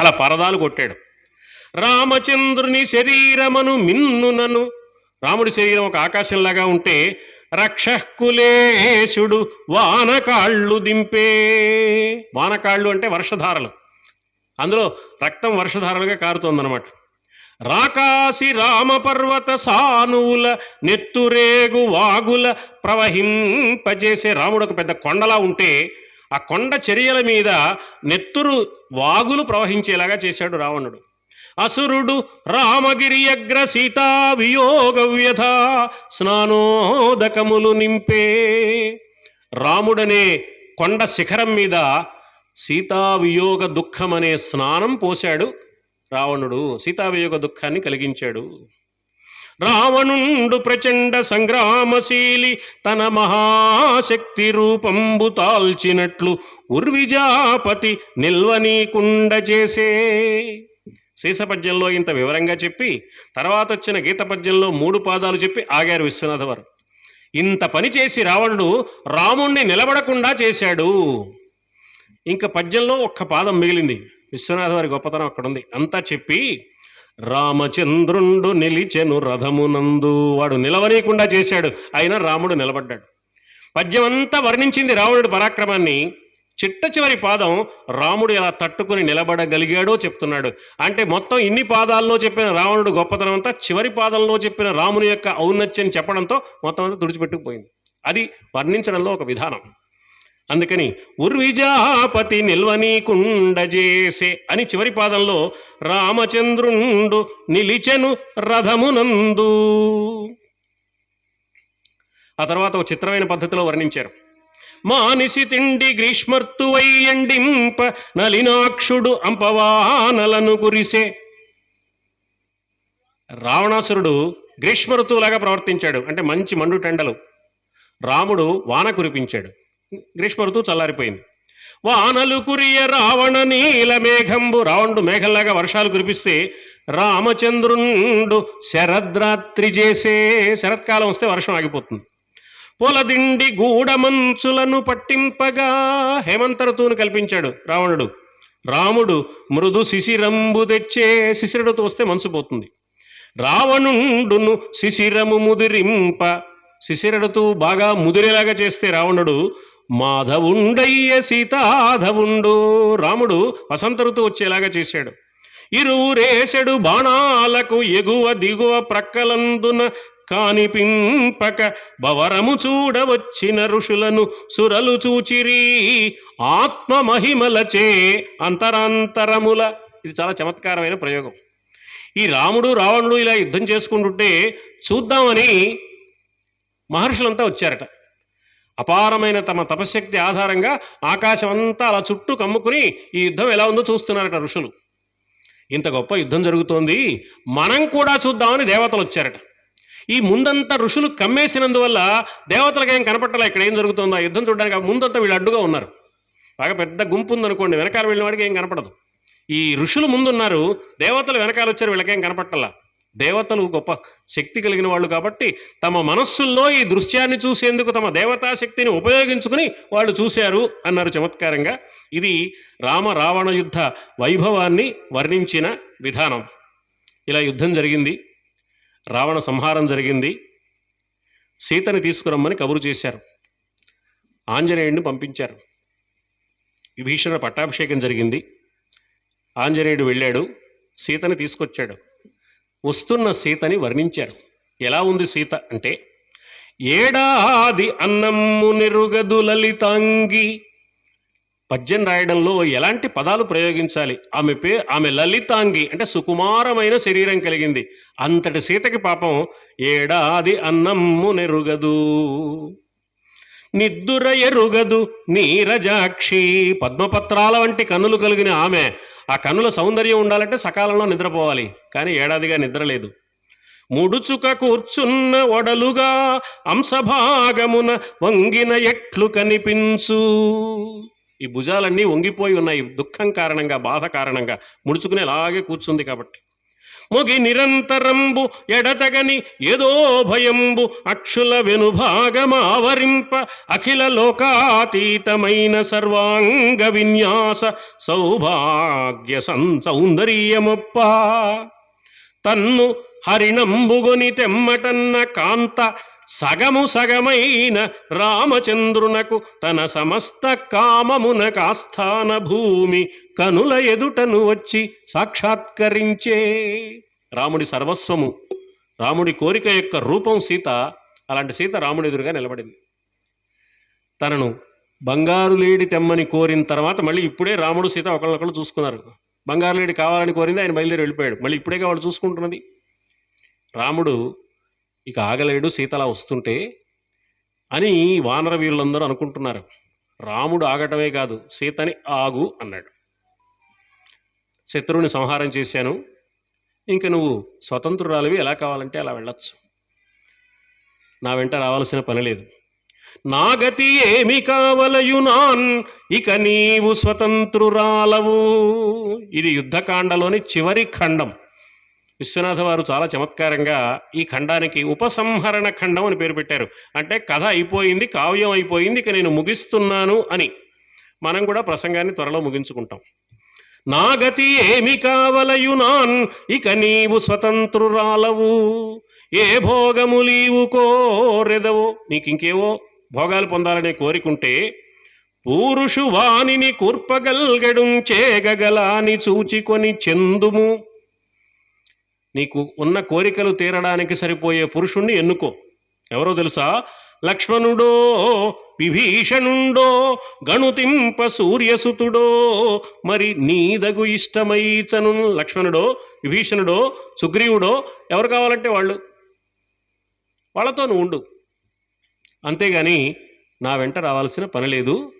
అలా పరదాలు కొట్టాడు. రామచంద్రుని శరీరమను మిన్నునను. రాముడి శరీరం ఒక ఆకాశంలాగా ఉంటే రక్షకులేశుడు వానకాళ్ళు దింపే. వానకాళ్ళు అంటే వర్షధారలు. అందులో రక్తం వర్షధారలుగా కారుతోందనమాట రాకాసి రామపర్వత సానువుల నెత్తురేగు వాగుల ప్రవహింపజేసే రాముడు ఒక పెద్ద కొండలా ఉంటే ఆ కొండ చర్యల మీద నెత్తురు వాగులు ప్రవహించేలాగా చేశాడు రావణుడు. అసురుడు రామగిరి అగ్ర సీతా వియోగ వ్యధ స్నానోదకములు నింపే. రాముడనే కొండ శిఖరం మీద సీతావియోగ దుఃఖం అనే స్నానం పోశాడు రావణుడు. సీతావియోగ దుఃఖాన్ని కలిగించాడు. రావణుండు ప్రచండ సంగ్రామశీలి తన మహాశక్తి రూపంబు తాల్చినట్లు ఉర్విజాపతి నిల్వనీకుండ చేసే. శేష పద్యంలో ఇంత వివరంగా చెప్పి తర్వాత వచ్చిన గీత పద్యంలో మూడు పాదాలు చెప్పి ఆగారు విశ్వనాథ వారు ఇంత పని చేసి రావణుడు రాముణ్ణి నిలబడకుండా చేశాడు. ఇంకా పద్యంలో ఒక్క పాదం మిగిలింది. విశ్వనాథ వారి గొప్పతనం అక్కడ ఉంది అంతా చెప్పి రామచంద్రుండు నిలిచెను రథమునందు. వాడు నిలవనీయకుండా చేశాడు. అయినా రాముడు నిలబడ్డాడు. పద్యం అంతా వర్ణించింది రావణుడి పరాక్రమాన్ని. చిట్ట చివరి పాదం రాముడు ఎలా తట్టుకుని నిలబడగలిగాడో చెప్తున్నాడు. అంటే మొత్తం ఇన్ని పాదాల్లో చెప్పిన రావణుడు గొప్పతనం అంతా చివరి పాదంలో చెప్పిన రాముని యొక్క ఔన్నత్యం చెప్పడంతో మొత్తం అంతా తుడిచిపెట్టుకుపోయింది. అది వర్ణించడంలో ఒక విధానం. అందుకని ఉర్విజాపతి నిల్వనీకుండజేసే అని చివరి పాదంలో రామచంద్రుండు నిలిచెను రథమునందు. ఆ తర్వాత ఒక చిత్రమైన పద్ధతిలో వర్ణించారు. మానిసి తిండి గ్రీష్మర్తువయ్యండింప నలినాక్షుడు అంపవానలను కురిసే. రావణాసురుడు గ్రీష్మ ఋతువులాగా ప్రవర్తించాడు. అంటే మంచి మండుటెండలు రాముడు వాన కురిపించాడు. గ్రీష్మ ఋతువు చల్లారిపోయింది. వానలు కురియ రావణ నీల మేఘంబు రావణుడు మేఘంలాగా వర్షాలు కురిపిస్తే రామచంద్రుండు శరద్రాత్రి చేసే శరత్కాలం వస్తే వర్షం ఆగిపోతుంది. పొలదిండి గూఢమంచులను పట్టింపగా హేమంత ఋతువును కల్పించాడు రావణుడు. రాముడు మృదు శిశిరంబు తెచ్చే శిశిరుడుతూ వస్తే మంచు పోతుంది. రావణుండును శిశిరము ముదిరింప శిశిరడుతూ బాగా ముదిరేలాగా చేస్తే రావణుడు మాధవుండయ్య సీతాధవుండు. రాముడు వసంత ఋతువు వచ్చేలాగా చేశాడు. ఇరువురేసెడు బాణాలకు ఎగువ దిగువ ప్రక్కలందున కానిపింపక భవరము చూడవచ్చిన ఋషులను సురలు చూచిరి. ఆత్మ మహిమలచే అంతరాంతరముల. ఇది చాలా చమత్కారమైన ప్రయోగం. ఈ రాముడు రావణుడు ఇలా యుద్ధం చేసుకుంటుంటే చూద్దామని మహర్షులంతా వచ్చారట. అపారమైన తమ తపశక్తి ఆధారంగా ఆకాశం అంతా అలా చుట్టూ కమ్ముకుని ఈ యుద్ధం ఎలా ఉందో చూస్తున్నారట ఋషులు. ఇంత గొప్ప యుద్ధం జరుగుతోంది మనం కూడా చూద్దామని దేవతలు వచ్చారట. ఈ ముందంతా ఋషులు కమ్మేసినందువల్ల దేవతలకు ఏం కనపట్టలే ఇక్కడ ఏం జరుగుతుందో? ఆ యుద్ధం చూడడానికి ఆ ముందంతా వీళ్ళు అడ్డుగా ఉన్నారు. బాగా పెద్ద గుంపు ఉందనుకోండి వెనకాల వెళ్ళిన వాడికి ఏం కనపడదు. ఈ ఋషులు ముందున్నారు దేవతలు వెనకాల వచ్చారు వీళ్ళకేం కనపట్టలా. దేవతలు గొప్ప శక్తి కలిగిన వాళ్ళు కాబట్టి తమ మనస్సుల్లో ఈ దృశ్యాన్ని చూసేందుకు తమ దేవతా శక్తిని ఉపయోగించుకుని వాళ్ళు చూశారు అన్నారు చమత్కారంగా. ఇది రామ రావణ యుద్ధ వైభవాన్ని వర్ణించిన విధానం. ఇలా యుద్ధం జరిగింది. రావణ సంహారం జరిగింది. సీతని తీసుకురమ్మని కబురు చేశారు. ఆంజనేయుడిని పంపించారు. విభీషణ పట్టాభిషేకం జరిగింది. ఆంజనేయుడు వెళ్ళాడు. సీతని తీసుకొచ్చాడు. వస్తున్న సీతని వర్ణించారు. ఎలా ఉంది సీత అంటే ఏడాది అన్నమ్ము నిరుగదు లలితాంగి. పద్యం రాయడంలో ఎలాంటి పదాలు ప్రయోగించాలి? ఆమె పే ఆమె లలితాంగి అంటే సుకుమారమైన శరీరం కలిగింది. అంతటి సీతకి పాపం ఏడాది అన్నమ్ము నెరుగదు. నిద్దుర ఎరుగదు నీరజాక్షి. పద్మపత్రాల వంటి కన్నులు కలిగిన ఆమె ఆ కన్నుల సౌందర్యం ఉండాలంటే సకాలంలో నిద్రపోవాలి కానీ ఏడాదిగా నిద్రలేదు. ముడుచుక కూర్చున్న ఒడలుగా అంశభాగమున వంగిన ఎట్లు కనిపించు. ఈ భుజాలన్నీ వంగిపోయి ఉన్నాయి దుఃఖం కారణంగా బాధ కారణంగా ముడుచుకుని అలాగే కూర్చుంది కాబట్టి. మొగి నిరంతరంబు ఎడతగని ఏదో భయంబు అక్షుల వెనుభాగమావరింప అఖిల లోకాతీతమైన సర్వాంగ విన్యాస సౌభాగ్య సం సౌందర్యమొప్ప. తన్ను హరిణంబుగొని తెమ్మటన్న కాంత సగము సగమైన రామచంద్రునకు తన సమస్త కామమున కాస్థాన భూమి కనుల ఎదుటను వచ్చి సాక్షాత్కరించే. రాముడి సర్వస్వము రాముడి కోరిక యొక్క రూపం సీత అలాంటి సీత రాముడి ఎదురుగా నిలబడింది. తనను బంగారు లేడి తెమ్మని కోరిన తర్వాత మళ్ళీ ఇప్పుడే రాముడు సీత ఒకళ్ళొకళ్ళు చూసుకున్నారు. బంగారు లేడి కావాలని కోరింది ఆయన బయలుదేరి వెళ్ళిపోయాడు. మళ్ళీ ఇప్పుడే వాళ్ళు చూసుకుంటున్నది. రాముడు ఇక ఆగలేడు సీత అలా వస్తుంటే అని వానర వీరులందరూ అనుకుంటున్నారు. రాముడు ఆగటమే కాదు సీతని ఆగు అన్నాడు. శత్రువుని సంహారం చేశాను. ఇంక నువ్వు స్వతంత్రురాలివి ఎలా కావాలంటే అలా వెళ్ళొచ్చు. నా వెంట రావాల్సిన పని లేదు. నా గతి ఏమి కావలయునాన్ ఇక నీవు స్వతంత్రురాలవు. ఇది యుద్ధకాండలోని చివరి ఖండం. విశ్వనాథ వారు చాలా చమత్కారంగా ఈ ఖండానికి ఉపసంహరణ ఖండం అని పేరు పెట్టారు. అంటే కథ అయిపోయింది కావ్యం అయిపోయింది ఇక నేను ముగిస్తున్నాను అని. మనం కూడా ప్రసంగాన్ని త్వరలో ముగించుకుంటాం. నా గతి ఏమి కావలయునాన్ ఇక నీవు స్వతంత్రురాలవు. ఏ భోగములీవు కోరెదవో నీకింకేవో భోగాలు పొందాలనే కోరికుంటే పూరుషు వాణిని కూర్పగల్గడు చేగగలాని చూచికొని చెందుము. నీకు ఉన్న కోరికలు తీరడానికి సరిపోయే పురుషుణ్ణి ఎన్నుకో. ఎవరో తెలుసా? లక్ష్మణుడో విభీషణుండో గణుతింప సూర్యసుతుడో మరి నీదగు ఇష్టమైచను లక్ష్మణుడో విభీషణుడో సుగ్రీవుడో ఎవరు కావాలంటే వాళ్ళు. వాళ్ళతో నువ్వు ఉండు. అంతేగాని నా వెంట రావాల్సిన పని లేదు.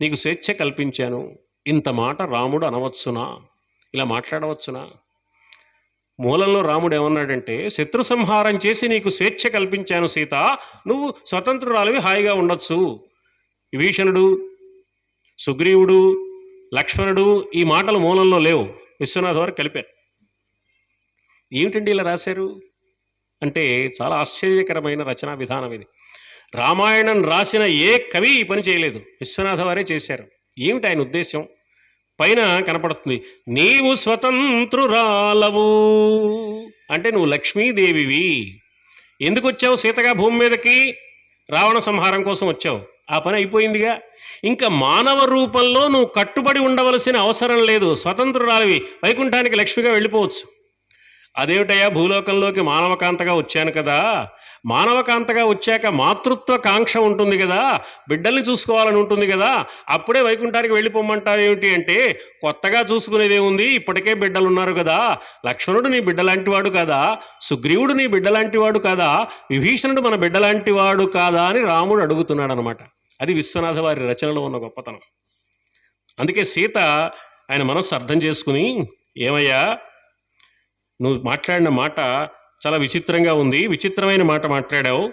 నీకు స్వేచ్ఛ కల్పించాను. ఇంత మాట రాముడు అనవచ్చునా? ఇలా మాట్లాడవచ్చునా? మూలంలో రాముడు ఏమన్నాడంటే శత్రు సంహారం చేసి నీకు స్వేచ్ఛ కల్పించాను సీత. నువ్వు స్వతంత్రురాలివి హాయిగా ఉండొచ్చు. విభీషణుడు సుగ్రీవుడు లక్ష్మణుడు ఈ మాటలు మూలంలో లేవు. విశ్వనాథ్ వారు కలిపారు. ఏమిటండి ఇలా రాశారు? అంటే చాలా ఆశ్చర్యకరమైన రచనా విధానం ఇది. రామాయణం రాసిన ఏ కవి ఈ పని చేయలేదు. విశ్వనాథ వారే చేశారు. ఏమిటి ఆయన ఉద్దేశం పైన కనపడుతుంది. నీవు స్వతంత్రురాలవు. అంటే నువ్వు లక్ష్మీదేవివి. ఎందుకు వచ్చావు సీతగా భూమి మీదకి? రావణ సంహారం కోసం వచ్చావు. ఆ పని అయిపోయిందిగా. ఇంకా మానవ రూపంలో నువ్వు కట్టుబడి ఉండవలసిన అవసరం లేదు. స్వతంత్రురాలివి. వైకుంఠానికి లక్ష్మిగా వెళ్ళిపోవచ్చు. అదేమిటయ్యా? భూలోకంలోకి మానవకాంతగా వచ్చాను కదా. మానవకాంతగా వచ్చాక మాతృత్వ కాంక్ష ఉంటుంది కదా. బిడ్డల్ని చూసుకోవాలని ఉంటుంది కదా. అప్పుడే వైకుంఠానికి వెళ్ళిపోమంటారు ఏమిటి అంటే కొత్తగా చూసుకునేదేముంది? ఇప్పటికే బిడ్డలు ఉన్నారు కదా. లక్ష్మణుడు నీ బిడ్డలాంటి వాడు కదా? సుగ్రీవుడు నీ బిడ్డలాంటి వాడు కదా? విభీషణుడు మన బిడ్డలాంటి వాడు కాదా అని రాముడు అడుగుతున్నాడు అనమాట అది విశ్వనాథ వారి రచనలో ఉన్న గొప్పతనం. అందుకే సీత ఆయన మనస్సు అర్థం చేసుకుని ఏమయ్యా? నువ్వు మాట్లాడిన మాట చాలా విచిత్రంగా ఉంది. విచిత్రమైన మాట మాట్లాడావు.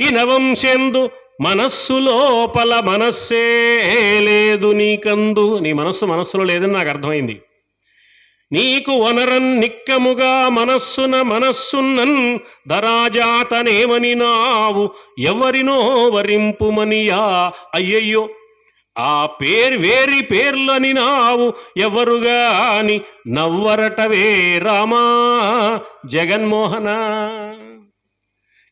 ఈ నవంశందు మనస్సు లోపల మనస్సే లేదు నీకందు. నీ మనస్సు మనస్సులో లేదని నాకు అర్థమైంది. నీకు వనరన్ నిక్కముగా మనస్సున మనస్సున్నన్ దరాజాతనేమని నావు ఎవరినో వరింపుమనియా. అయ్యయ్యో! ఆ పేరు వేరి పేర్లని నావు ఎవరుగాని నవ్వరటవే రామా జగన్మోహన.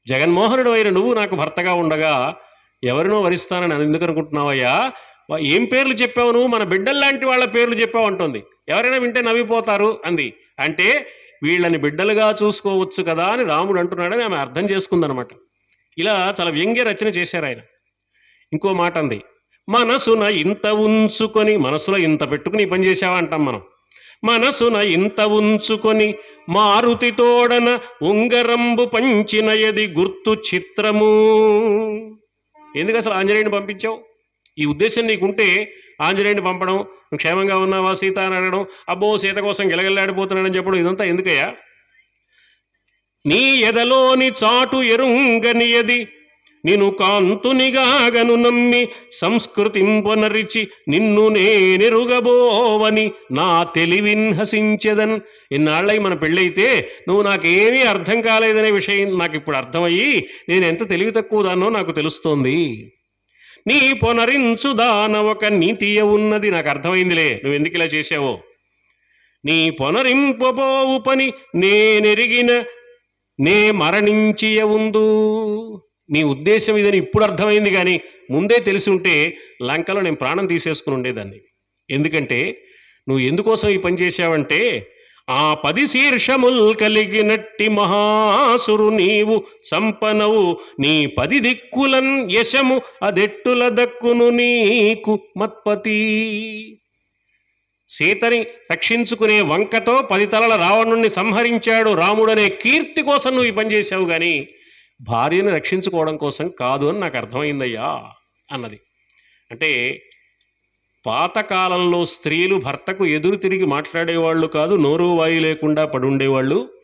జగన్మోహనుడు అయిన నువ్వు నాకు భర్తగా ఉండగా ఎవరినో వరిస్తానని ఎందుకు అనుకుంటున్నావయ్యా? ఏం పేర్లు చెప్పావు నువ్వు? మన బిడ్డల్లాంటి వాళ్ళ పేర్లు చెప్పావు అంటుంది. ఎవరైనా వింటే నవ్విపోతారు అంది. అంటే వీళ్ళని బిడ్డలుగా చూసుకోవచ్చు కదా అని రాముడు అంటున్నాడని ఆమె అర్థం చేసుకుందనమాట. ఇలా చాలా వ్యంగ్య రచన చేశారు ఆయన. ఇంకో మాట అంది. మనసున ఇంత ఉంచుకొని మనసులో ఇంత పెట్టుకుని పని చేసావంటాం మనం. మనసున ఇంత ఉంచుకొని మారుతి తోడన ఉంగరంబు పంచినయది గుర్తు చిత్రము. ఎందుకు అసలు ఆంజనేయుని పంపించావు? ఈ ఉద్దేశం నీకుంటే ఆంజనేయుని పంపడం క్షేమంగా ఉన్నావా సీత అని అడగడం అబ్బో సీత కోసం గెలగెల్లాడిపోతున్నాడని చెప్పడం ఇదంతా ఎందుకయ్యా? నీ ఎదలోని చాటు ఎరుంగనియది నిను కాంతునిగాగను నమ్మి సంస్కృతింపనరిచి నిన్ను నేనెరుగబోవని నా తెలివిన్ హసించెదన్. ఇన్నాళ్ళై మన పెళ్ళైతే నువ్వు నాకేమీ అర్థం కాలేదనే విషయం నాకు ఇప్పుడు అర్థమయ్యి నేను ఎంత తెలివి తక్కువ దాన్నో నాకు తెలుస్తోంది. నీ పొనరించు దాన ఒక నీతియ ఉన్నది నాకు అర్థమైందిలే నువ్వు ఎందుకు ఇలా చేసావో నీ పొనరింపబోవు పని నేనెరిగిన నే మరణించియ ఉందూ నీ ఉద్దేశం ఇదని ఇప్పుడు అర్థమైంది కానీ ముందే తెలిసి ఉంటే లంకలో నేను ప్రాణం తీసేసుకుని ఉండేదాన్ని. ఎందుకంటే నువ్వు ఎందుకోసం ఈ పని చేశావంటే ఆ పది శీర్షముల్ కలిగినట్టి మహాసురు నీవు సంపనవు. నీ పది దిక్కులన్ యశము అదెట్టుల దక్కును నీకు మత్పతి. సీతని రక్షించుకునే వంకతో పది తలల రావణుణ్ణి సంహరించాడు రాముడనే కీర్తి కోసం నువ్వు ఈ పని చేశావు కానీ భార్యను రక్షించుకోవడం కోసం కాదు అని నాకు అర్థమైందయ్యా అన్నది. అంటే పాతకాలంలో స్త్రీలు భర్తకు ఎదురు తిరిగి మాట్లాడేవాళ్ళు కాదు నోరు వాయు లేకుండా పడుండేవాళ్ళు.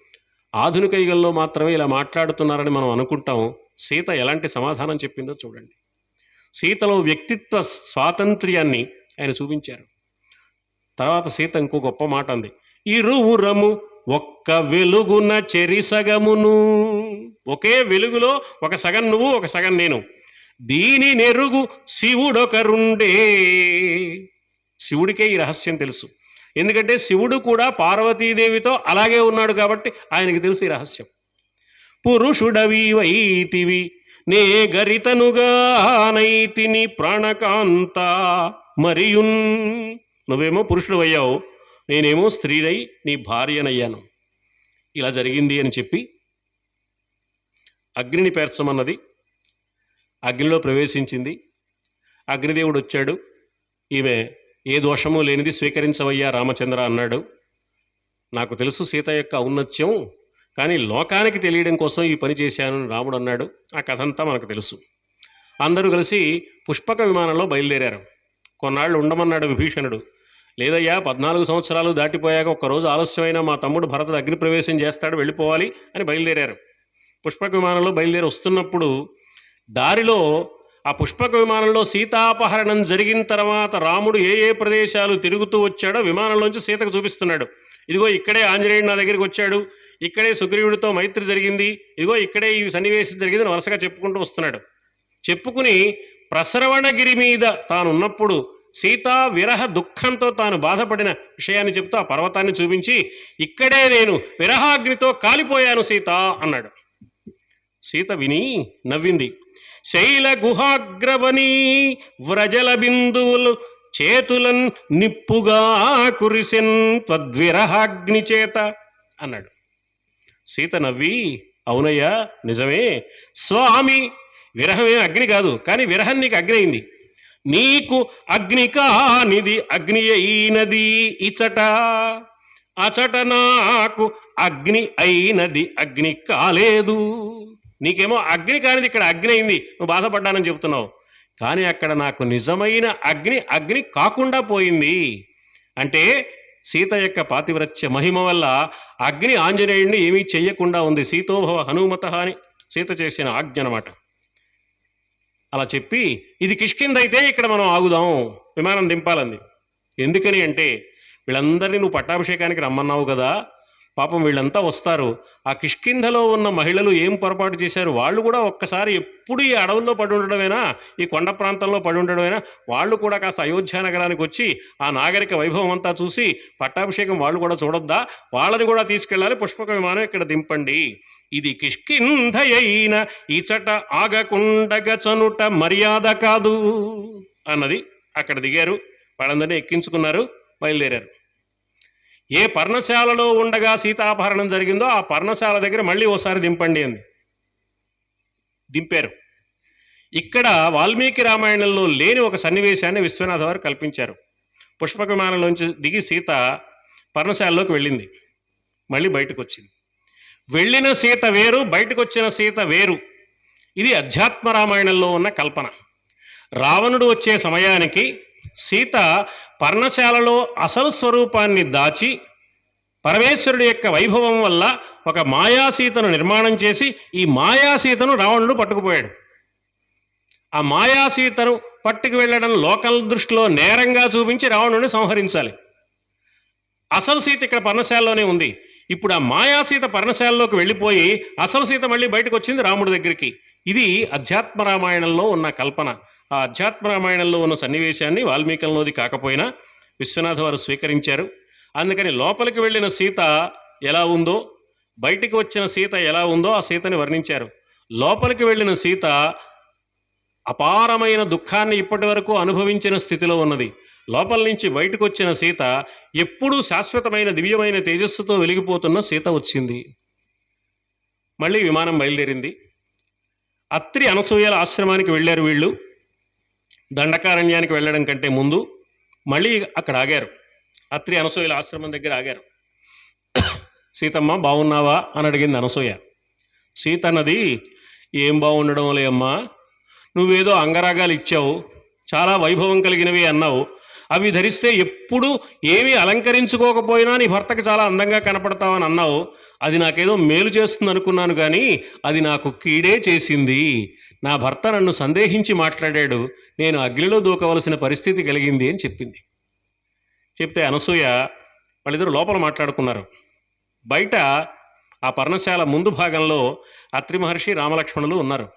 ఆధునిక యుగంలో మాత్రమే ఇలా మాట్లాడుతున్నారని మనం అనుకుంటాం. సీత ఎలాంటి సమాధానం చెప్పిందో చూడండి. సీతలో వ్యక్తిత్వ స్వాతంత్ర్యాన్ని ఆయన చూపించారు. తర్వాత సీత ఇంకో గొప్ప మాట అంది. ఇరువురము ఒక్క వెలుగున చెరిసగమును ఒకే వెలుగులో ఒక సగం నువ్వు ఒక సగం నేను. దీని నెరుగు శివుడొకరుండే. శివుడికే ఈ రహస్యం తెలుసు. ఎందుకంటే శివుడు కూడా పార్వతీదేవితో అలాగే ఉన్నాడు కాబట్టి ఆయనకి తెలుసు ఈ రహస్యం. పురుషుడవి వైతివి నే గరితనుగా నైతిని ప్రాణకాంత మరియున్. నువ్వేమో పురుషుడు అయ్యావు నేనేమో స్త్రీనై నీ భార్యనయ్యాను. ఇలా జరిగింది అని చెప్పి అగ్నిని పేర్చమన్నది అగ్నిలో ప్రవేశించింది. అగ్నిదేవుడు వచ్చాడు. ఈమె ఏ దోషము లేనిది స్వీకరించవయ్యా రామచంద్ర అన్నాడు. నాకు తెలుసు సీత యొక్క ఔన్నత్యం కానీ లోకానికి తెలియడం కోసం ఈ పని చేశాను రాముడు అన్నాడు. ఆ కథ అంతా మనకు తెలుసు. అందరూ కలిసి పుష్పక విమానంలో బయలుదేరారు. కొన్నాళ్ళు ఉండమన్నాడు విభీషణుడు. లేదయ్యా పద్నాలుగు సంవత్సరాలు దాటిపోయాక ఒక్కరోజు ఆలస్యమైన మా తమ్ముడు భరత అగ్నిప్రవేశం చేస్తాడు వెళ్ళిపోవాలి అని బయలుదేరారు. పుష్పక విమానంలో బయలుదేరి వస్తున్నప్పుడు దారిలో ఆ పుష్పక విమానంలో సీతాపహరణం జరిగిన తర్వాత రాముడు ఏ ఏ ప్రదేశాలు తిరుగుతూ వచ్చాడో విమానంలోంచి సీతకు చూపిస్తున్నాడు. ఇదిగో ఇక్కడే ఆంజనేయుడు నా దగ్గరికి వచ్చాడు. ఇక్కడే సుగ్రీవుడితో మైత్రి జరిగింది. ఇదిగో ఇక్కడే ఈ సన్నివేశం జరిగిందని వరుసగా చెప్పుకుంటూ వస్తున్నాడు. చెప్పుకుని ప్రసరవణగిరి మీద తానున్నప్పుడు సీతా విరహ దుఃఖంతో తాను బాధపడిన విషయాన్ని చెప్తూ ఆ పర్వతాన్ని చూపించి ఇక్కడే నేను విరహాగ్నితో కాలిపోయాను సీత అన్నాడు. సీత విని నవ్వింది. శైల గుహాగ్రవని వ్రజల బిందువులు చేతులన్ నిప్పుగా కురిసెన్ త్వద్విరహాగ్ని చేత అన్నాడు. సీత నవ్వి అవునయ్యా నిజమే. స్వామి విరహమే అగ్ని కాదు కానీ విరహం నీకు అగ్ని అయింది. నీకు అగ్ని కానిది అగ్ని అయినది ఇచట. అచట నాకు అగ్ని అయినది అగ్ని కాలేదు. నీకేమో అగ్ని కానిది ఇక్కడ అగ్ని అయింది. నువ్వు బాధపడ్డానని చెబుతున్నావు. కానీ అక్కడ నాకు నిజమైన అగ్ని అగ్ని కాకుండా పోయింది. అంటే సీత యొక్క పాతివ్రత్య మహిమ వల్ల అగ్ని ఆంజనేయుడిని ఏమీ చెయ్యకుండా ఉంది. సీతోభవ హనుమత అని సీత చేసిన ఆజ్ఞ అనమాట అలా చెప్పి ఇది కిష్కింద అయితే ఇక్కడ మనం ఆగుదాం విమానం దింపాలంది. ఎందుకని అంటే వీళ్ళందరినీ నువ్వు పట్టాభిషేకానికి రమ్మన్నావు కదా పాపం వీళ్ళంతా వస్తారు. ఆ కిష్కింధలో ఉన్న మహిళలు ఏం పొరపాటు చేశారు? వాళ్ళు కూడా ఒక్కసారి ఎప్పుడు ఈ అడవుల్లో పడి ఉండడమేనా? ఈ కొండ ప్రాంతంలో పడి ఉండడమేనా? వాళ్ళు కూడా కాస్త అయోధ్య నగరానికి వచ్చి ఆ నాగరిక వైభవం అంతా చూసి పట్టాభిషేకం వాళ్ళు కూడా చూడొద్దా? వాళ్ళని కూడా తీసుకెళ్ళాలి. పుష్పక విమానం ఇక్కడ దింపండి. ఇది కిష్కింధయైన ఇచట ఆగకుండగచనుట మర్యాద కాదు అన్నది అక్కడ దిగారు. వాళ్ళందరినీ ఎక్కించుకున్నారు. బయలుదేరారు. ఏ పర్ణశాలలో ఉండగా సీతాపహరణం జరిగిందో ఆ పర్ణశాల దగ్గర మళ్ళీ ఓసారి దింపండి అంది. దింపారు. ఇక్కడ వాల్మీకి రామాయణంలో లేని ఒక సన్నివేశాన్ని విశ్వనాథ వారు కల్పించారు. పుష్పక విమానంలోంచి దిగి సీత పర్ణశాలలోకి వెళ్ళింది. మళ్ళీ బయటకు వచ్చింది వెళ్ళిన సీత వేరు బయటకు వచ్చిన సీత వేరు. ఇది అధ్యాత్మ రామాయణంలో ఉన్న కల్పన. రావణుడు వచ్చే సమయానికి సీత పర్ణశాలలో అసలు స్వరూపాన్ని దాచి పరమేశ్వరుడి యొక్క వైభవం వల్ల ఒక మాయాసీతను నిర్మాణం చేసి ఈ మాయాసీతను రావణుడు పట్టుకుపోయాడు. ఆ మాయాసీతను పట్టుకు వెళ్ళడం లోకల్ దృష్టిలో నేరంగా చూపించి రావణుడిని సంహరించాలి. అసలు సీత ఇక్కడ పర్ణశాలలోనే ఉంది. ఇప్పుడు ఆ మాయాసీత పర్ణశాలలోకి వెళ్ళిపోయి అసలు సీత మళ్ళీ బయటకు వచ్చింది రాముడి దగ్గరికి. ఇది అధ్యాత్మ రామాయణంలో ఉన్న కల్పన. ఆ అధ్యాత్మ రామాయణంలో ఉన్న సన్నివేశాన్ని వాల్మీకంలోది కాకపోయినా విశ్వనాథ వారు స్వీకరించారు. అందుకని లోపలికి వెళ్ళిన సీత ఎలా ఉందో బయటికి వచ్చిన సీత ఎలా ఉందో ఆ సీతని వర్ణించారు. లోపలికి వెళ్ళిన సీత అపారమైన దుఃఖాన్ని ఇప్పటి వరకు అనుభవించిన స్థితిలో ఉన్నది. లోపల నుంచి బయటకు వచ్చిన సీత ఎప్పుడూ శాశ్వతమైన దివ్యమైన తేజస్సుతో వెలిగిపోతున్న సీత వచ్చింది. మళ్ళీ విమానం బయలుదేరింది. అత్రి అనసూయల ఆశ్రమానికి వెళ్ళారు వీళ్ళు. దండకారణ్యానికి వెళ్ళడం కంటే ముందు మళ్ళీ అక్కడ ఆగారు. అత్రి అనసూయల ఆశ్రమం దగ్గర ఆగారు. సీతమ్మ బాగున్నావా అని అడిగింది అనసూయ. సీత అన్నది ఏం బాగుండడం లేమ్మా నువ్వేదో అంగరాగాలు ఇచ్చావు. చాలా వైభవం కలిగినవి అన్నావు. అవి ధరిస్తే ఎప్పుడు ఏమీ అలంకరించుకోకపోయినా నీ భర్తకు చాలా అందంగా కనపడతావని అన్నావు. అది నాకేదో మేలు చేస్తుంది అనుకున్నాను కానీ అది నాకు కీడే చేసింది. నా భర్త నన్ను సందేహించి మాట్లాడాడు. నేను అగ్నిలో దూకవలసిన పరిస్థితి కలిగింది అని చెప్పింది. చెప్తే అనసూయ వాళ్ళిద్దరు లోపల మాట్లాడుకున్నారు. బయట ఆ పర్ణశాల ముందు భాగంలో అత్రి మహర్షి రామలక్ష్మణులు ఉన్నారు.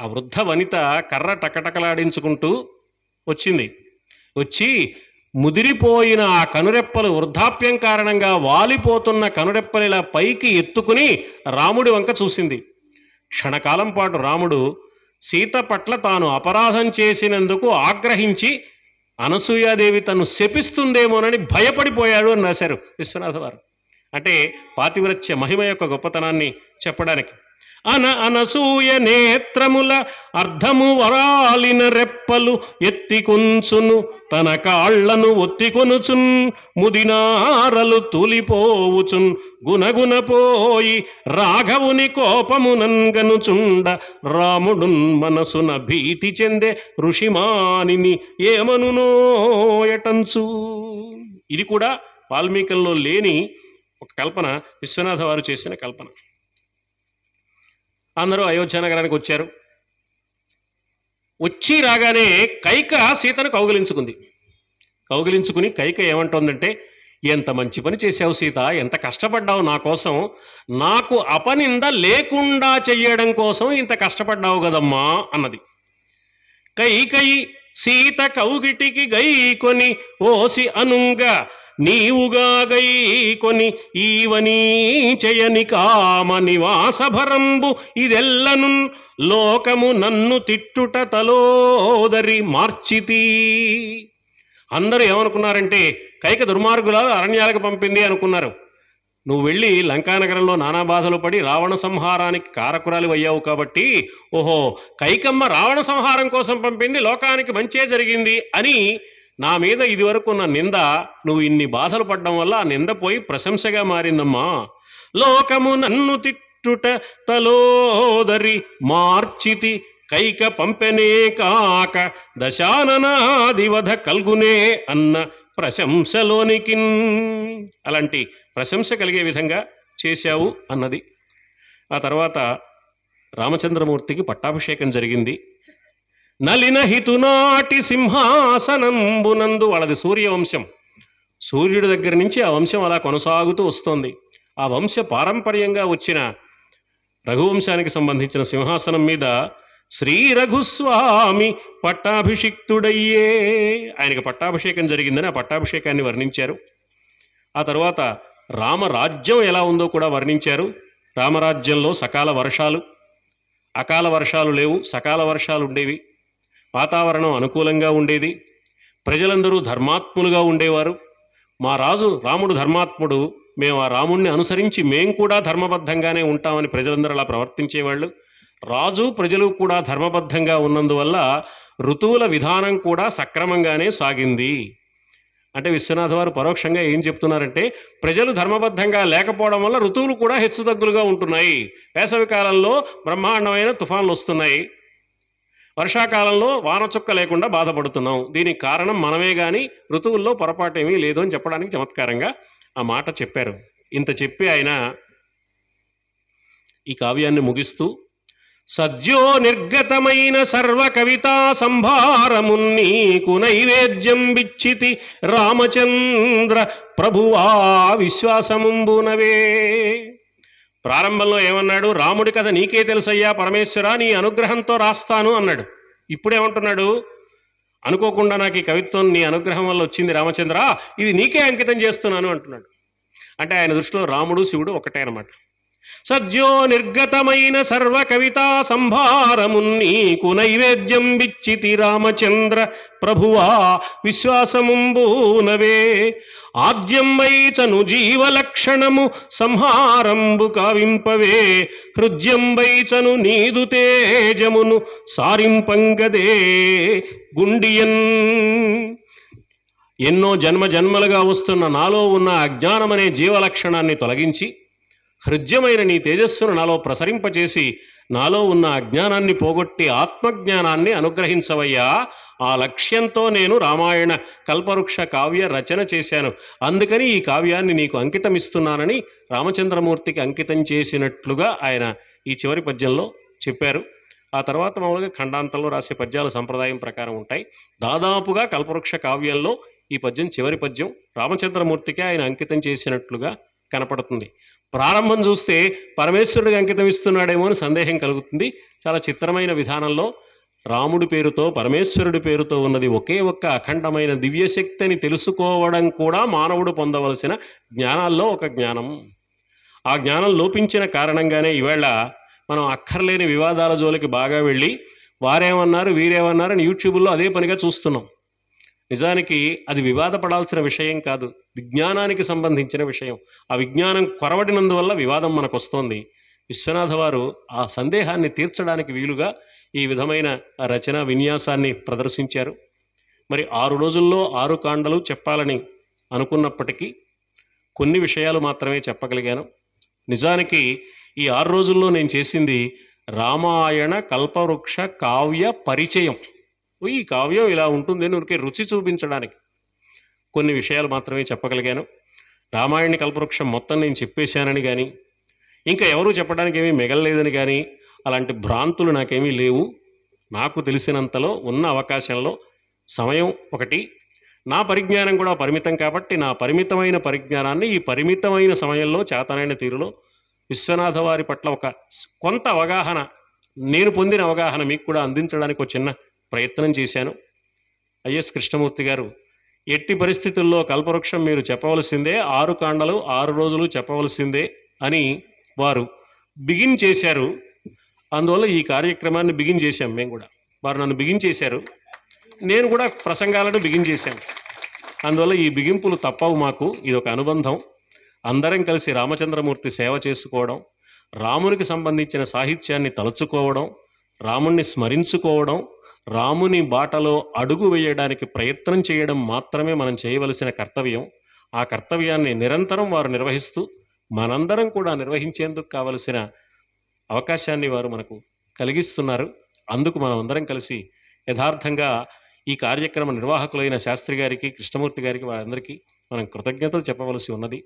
ఆ వృద్ధ వనిత కర్ర టకటకలాడించుకుంటూ వచ్చింది. వచ్చి ముదిరిపోయిన ఆ కనురెప్పలు వృద్ధాప్యం కారణంగా వాలిపోతున్న కనురెప్పలిలా పైకి ఎత్తుకుని రాముడి వంక చూసింది. క్షణకాలం పాటు రాముడు సీత పట్ల తాను అపరాధం చేసినందుకు ఆగ్రహించి అనసూయాదేవి తను శపిస్తుందేమోనని భయపడిపోయాడు అని రాశారు విశ్వనాథ వారు. అంటే పాతివ్రత్య మహిమ యొక్క గొప్పతనాన్ని చెప్పడానికి. అన అనసూయ నేత్రముల అర్ధము వరాలిన రెప్పలు ఎత్తికొంచును తన కాళ్ళను ఒత్తికొనుచున్ ముదినారలు తులిపోవుచున్ గునగునపోయి రాఘవుని కోపమునంగనుచుండ రాముడున్ మనసున భీతి చెందే ఋషిమానిని ఏమనునోయటంచు ఇది కూడా వాల్మీకంలో లేని ఒక కల్పన విశ్వనాథ వారు చేసిన కల్పన. అందరూ అయోధ్య నగరానికి వచ్చారు. వచ్చి రాగానే కైక సీతను కౌగిలించుకుంది. కౌగిలించుకుని కైక ఏమంటోందంటే ఎంత మంచి పని చేశావు సీత ఎంత కష్టపడ్డావు నా కోసం. నాకు అపనింద లేకుండా చెయ్యడం కోసం ఇంత కష్టపడ్డావు కదమ్మా అన్నది. కైకై సీత కౌగిటికి గైకొని ఓసి అనుంగా నీవుగాగై కొని ఈవనీ చేయని కామ నివాసభరంబు ఇదెల్లను లోకము నన్ను తిట్టుట తలోదరి మార్చితి. అందరూ ఏమనుకున్నారంటే కైక దుర్మార్గుల అరణ్యాలకు పంపింది అనుకున్నారు. నువ్వు వెళ్ళి లంకానగరంలో నానా బాధలు పడి రావణ సంహారానికి కారకురాలు అయ్యావు కాబట్టి ఓహో కైకమ్మ రావణ సంహారం కోసం పంపింది లోకానికి మంచే జరిగింది అని నా మీద ఇదివరకు ఉన్న నింద నువ్వు ఇన్ని బాధలు పడ్డం వల్ల ఆ నింద పోయి ప్రశంసగా మారిందమ్మా. లోకము నన్ను తిట్టుట తలోదరి మార్చితి కైక పంపెనే కాక దశాననాదివధ కల్గునే అన్న ప్రశంసలోనికి అలాంటి ప్రశంస కలిగే విధంగా చేశావు అన్నది. ఆ తర్వాత రామచంద్రమూర్తికి పట్టాభిషేకం జరిగింది. నలిన హితునాటి సింహాసనంబునందు వాళ్ళది సూర్యవంశం. సూర్యుడి దగ్గర నుంచి ఆ వంశం అలా కొనసాగుతూ వస్తోంది. ఆ వంశ పారంపర్యంగా వచ్చిన రఘువంశానికి సంబంధించిన సింహాసనం మీద శ్రీ రఘుస్వామి పట్టాభిషిక్తుడయ్యే. ఆయనకి పట్టాభిషేకం జరిగిందని ఆ పట్టాభిషేకాన్ని వర్ణించారు. ఆ తర్వాత రామరాజ్యం ఎలా ఉందో కూడా వర్ణించారు. రామరాజ్యంలో సకాల వర్షాలు అకాల వర్షాలు లేవు సకాల వర్షాలు ఉండేవి. వాతావరణం అనుకూలంగా ఉండేది. ప్రజలందరూ ధర్మాత్ములుగా ఉండేవారు. మా రాజు రాముడు ధర్మాత్ముడు మేము ఆ రాముణ్ణి అనుసరించి మేము కూడా ధర్మబద్ధంగానే ఉంటామని ప్రజలందరూ అలా ప్రవర్తించేవాళ్ళు. రాజు ప్రజలు కూడా ధర్మబద్ధంగా ఉన్నందువల్ల ఋతువుల విధానం కూడా సక్రమంగానే సాగింది. అంటే విశ్వనాథ్ వారు పరోక్షంగా ఏం చెప్తున్నారంటే ప్రజలు ధర్మబద్ధంగా లేకపోవడం వల్ల ఋతువులు కూడా హెచ్చుతగ్గులుగా ఉంటున్నాయి. వేసవి కాలంలో బ్రహ్మాండమైన తుఫాన్లు వస్తున్నాయి. వర్షాకాలంలో వానచుక్క లేకుండా బాధపడుతున్నాం. దీనికి కారణం మనమే కానీ ఋతువుల్లో పొరపాటు ఏమీ లేదు అని చెప్పడానికి చమత్కారంగా ఆ మాట చెప్పారు. ఇంత చెప్పి ఆయన ఈ కావ్యాన్ని ముగిస్తూ సద్యో నిర్గతమైన సర్వ కవితా సంభారమున్ నీకు నైవేద్యం బిచ్చితి రామచంద్ర ప్రభువా విశ్వాసముంబునవే. ప్రారంభంలో ఏమన్నాడు? రాముడి కథ నీకే తెలుసయ్యా పరమేశ్వర నీ అనుగ్రహంతో రాస్తాను అన్నాడు. ఇప్పుడేమంటున్నాడు అనుకోకుండా నాకు ఈ కవిత్వం నీ అనుగ్రహం వల్ల వచ్చింది రామచంద్ర. ఇది నీకే అంకితం చేస్తున్నాను అంటున్నాడు. అంటే ఆయన దృష్టిలో రాముడు శివుడు ఒకటే అనమాట సద్యో నిర్గతమైన సర్వ కవితా సంభారమున్ నీకు నైవేద్యం బిచ్చితి రామచంద్ర ప్రభువా విశ్వాసముంబూనవే ఆద్యం వైచను జీవలక్షణము సంహారంబు కావింపవే. హృద్యం వైచను నీదు తేజమును సారింపంగదే. గుండియన్ ఎన్నో జన్మ జన్మలుగా వస్తున్న నాలో ఉన్న అజ్ఞానమనే జీవలక్షణాన్ని తొలగించి హృద్యమైన నీ తేజస్సును నాలో ప్రసరింపచేసి నాలో ఉన్న అజ్ఞానాన్ని పోగొట్టి ఆత్మజ్ఞానాన్ని అనుగ్రహించవయ్యా. ఆ లక్ష్యంతో నేను రామాయణ కల్పవృక్ష కావ్య రచన చేశాను. అందుకని ఈ కావ్యాన్ని నీకు అంకితం ఇస్తున్నానని రామచంద్రమూర్తికి అంకితం చేసినట్లుగా ఆయన ఈ చివరి పద్యంలో చెప్పారు. ఆ తర్వాత మామూలుగా ఖండాంతంలో రాసే పద్యాలు సంప్రదాయం ప్రకారం ఉంటాయి. దాదాపుగా కల్పవృక్ష కావ్యంలో ఈ పద్యం చివరి పద్యం రామచంద్రమూర్తికి ఆయన అంకితం చేసినట్లుగా కనపడుతుంది. ప్రారంభం చూస్తే పరమేశ్వరుడికి అంకితం ఇస్తున్నాడేమో అని సందేహం కలుగుతుంది. చాలా చిత్రమైన విధానంలో రాముడి పేరుతో పరమేశ్వరుడి పేరుతో ఉన్నది ఒకే ఒక్క అఖండమైన దివ్యశక్తి అని తెలుసుకోవడం కూడా మానవుడు పొందవలసిన జ్ఞానాల్లో ఒక జ్ఞానం. ఆ జ్ఞానం లోపించిన కారణంగానే ఈవేళ మనం అక్కర్లేని వివాదాల జోలికి బాగా వెళ్ళి వారేమన్నారు వీరేమన్నారు అని యూట్యూబ్లో అదే పనిగా చూస్తున్నాం. నిజానికి అది వివాదపడాల్సిన విషయం కాదు. విజ్ఞానానికి సంబంధించిన విషయం. ఆ విజ్ఞానం కొరవడినందువల్ల వివాదం మనకు వస్తోంది విశ్వనాథ వారు ఆ సందేహాన్ని తీర్చడానికి వీలుగా ఈ విధమైన రచన విన్యాసాన్ని ప్రదర్శించారు. మరి ఆరు రోజుల్లో ఆరు కాండలు చెప్పాలని అనుకున్నప్పటికీ కొన్ని విషయాలు మాత్రమే చెప్పగలిగాను. నిజానికి ఈ ఆరు రోజుల్లో నేను చేసింది రామాయణ కల్పవృక్ష కావ్య పరిచయం. ఈ కావ్యం ఇలా ఉంటుంది అని ఊరికే రుచి చూపించడానికి. కొన్ని విషయాలు మాత్రమే చెప్పగలిగాను. రామాయణ కల్పవృక్షం మొత్తం నేను చెప్పేశానని కానీ ఇంకా ఎవరూ చెప్పడానికి ఏమీ మిగలలేదని కానీ అలాంటి భ్రాంతులు నాకేమీ లేవు. నాకు తెలిసినంతలో ఉన్న అవకాశంలో సమయం ఒకటి. నా పరిజ్ఞానం కూడా పరిమితం కాబట్టి నా పరిమితమైన పరిజ్ఞానాన్ని ఈ పరిమితమైన సమయంలో చేతనైన తీరులో విశ్వనాథ వారి పట్ల ఒక కొంత అవగాహన నేను పొందిన అవగాహన మీకు కూడా అందించడానికి ఒక చిన్న ప్రయత్నం చేశాను. ఐఎస్ కృష్ణమూర్తి గారు ఎట్టి పరిస్థితుల్లో కల్పవృక్షం మీరు చెప్పవలసిందే ఆరు కాండలు ఆరు రోజులు చెప్పవలసిందే అని వారు బిగిన్ చేశారు. అందువల్ల ఈ కార్యక్రమాన్ని బిగిన్ చేశాం మేము కూడా. వారు నన్ను బిగిన్ చేశారు. నేను కూడా ప్రసంగాలను బిగిన్ చేశాను. అందువల్ల ఈ బిగింపులు తప్పవు మాకు. ఇది ఒక అనుబంధం. అందరం కలిసి రామచంద్రమూర్తి సేవ చేసుకోవడం రామునికి సంబంధించిన సాహిత్యాన్ని తలుచుకోవడం రాముణ్ణి స్మరించుకోవడం రాముని బాటలో అడుగు వేయడానికి ప్రయత్నం చేయడం మాత్రమే మనం చేయవలసిన కర్తవ్యం. ఆ కర్తవ్యాన్ని నిరంతరం వారు నిర్వహిస్తూ మనందరం కూడా నిర్వహించేందుకు కావలసిన అవకాశాన్ని వారు మనకు కలిగిస్తున్నారు. అందుకు మనం అందరం కలిసి యథార్థంగా ఈ కార్యక్రమ నిర్వాహకులైన శాస్త్రి గారికి కృష్ణమూర్తి గారికి వారందరికీ మనం కృతజ్ఞతలు చెప్పవలసి ఉన్నది.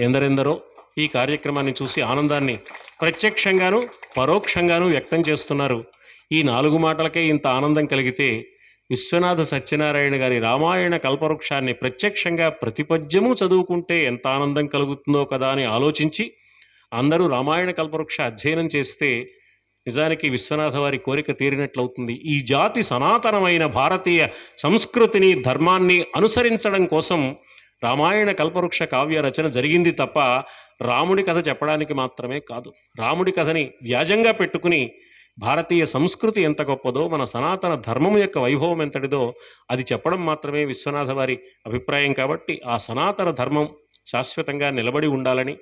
ఎందరెందరో ఈ కార్యక్రమాన్ని చూసి ఆనందాన్ని ప్రత్యక్షంగాను పరోక్షంగాను వ్యక్తం చేస్తున్నారు. ఈ నాలుగు మాటలకే ఇంత ఆనందం కలిగితే విశ్వనాథ సత్యనారాయణ గారి రామాయణ కల్పవృక్షాన్ని ప్రత్యక్షంగా ప్రతిపద్యము చదువుకుంటే ఎంత ఆనందం కలుగుతుందో కదా అని ఆలోచించి అందరూ రామాయణ కల్పవృక్ష అధ్యయనం చేస్తే నిజానికి విశ్వనాథ వారి కోరిక తీరినట్లవుతుంది. ఈ జాతి సనాతనమైన భారతీయ సంస్కృతిని ధర్మాన్ని అనుసరించడం కోసం రామాయణ కల్పవృక్ష కావ్య రచన జరిగింది తప్ప రాముడి కథ చెప్పడానికి మాత్రమే కాదు. రాముడి కథని వ్యాజంగా పెట్టుకుని భారతీయ సంస్కృతి ఎంత గొప్పదో మన సనాతన ధర్మం యొక్క వైభవం ఎంతటిదో అది చెప్పడం మాత్రమే విశ్వనాథ వారి అభిప్రాయం కాబట్టి ఆ సనాతన ధర్మం శాశ్వతంగా నిలబడి ఉండాలని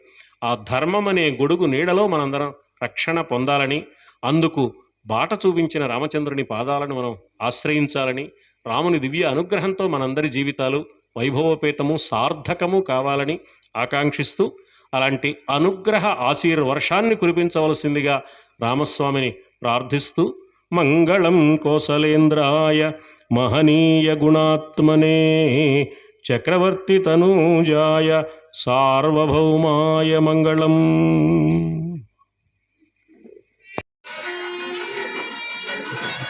ఆ ధర్మం అనే గొడుగు నీడలో మనందరం రక్షణ పొందాలని అందుకు బాట చూపించిన రామచంద్రుని పాదాలను మనం ఆశ్రయించాలని రాముని దివ్య అనుగ్రహంతో మనందరి జీవితాలు వైభవపేతము సార్థకము కావాలని ఆకాంక్షిస్తూ అలాంటి అనుగ్రహ ఆశీర్వర్షాన్ని కురిపించవలసిందిగా రామస్వామిని ప్రార్థిస్తూ మంగళం కోసలేంద్రాయ మహనీయ గుణాత్మనే చక్రవర్తి తనూజాయ సార్వభౌమాయ మంగళం.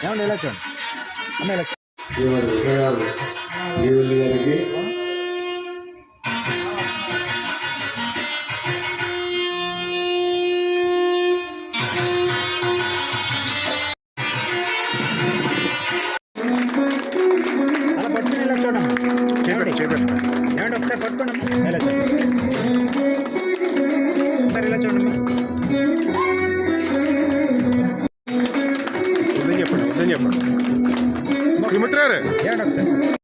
ఏమండి ఇలా చూడండి అన్న ఇలా చూడండి. శ్రీమతి విజయగారు జీవులు గారికి? आपण किलोमीटर आहे